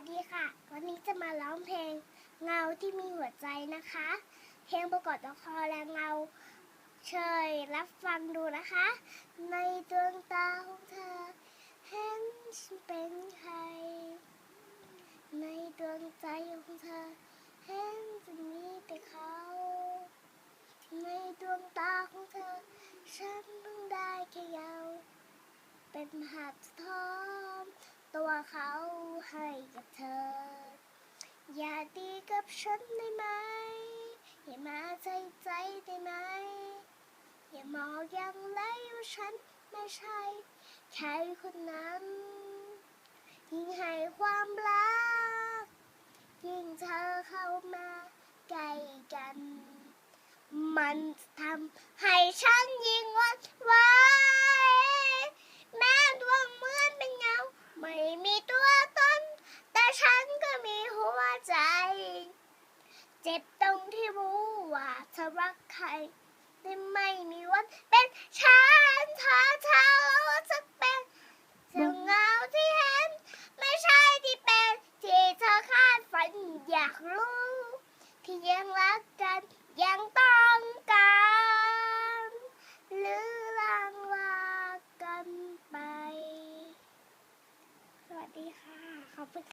สดีค่ะ วันนี้จะมาร้องเพลงเงาที่มีหัวใจนะคะ เพลงประกอบละครและเงา เชยรับฟังดูนะคะ ในดวงตาของเธอ เห็นฉันเป็นใคร ในดวงใจของเธอ เห็นจะมีแต่เขา ในดวงตาของเธอ ฉันเพิ่งได้แค่เยาว์เป็นภาพสะท้อนตัวเขาให้กับเธอ อย่าดี กับฉันได้ไหม อย่ามาใจใจได้ไหม อย่ามองอย่างไรว่าฉันไม่ใช่ใครคนนั้นยิ่งให้ความรัก ยิ่งเธอเข้ามาใกล้กัน มันทำให้ฉันยิ่ง เจ็บตรงที่รู้ว่าเธอรักใครได้ไม่มีวันเป็นฉันเธอเธอจะเป็นเสงเงาที่เห็น ไม่ใช่ที่เป็นที่เธอคาดฝันอยากรู้ ที่ยังรักกันยังต้องการหรือลางลากันไป สวัสดีค่ะขอบคุณ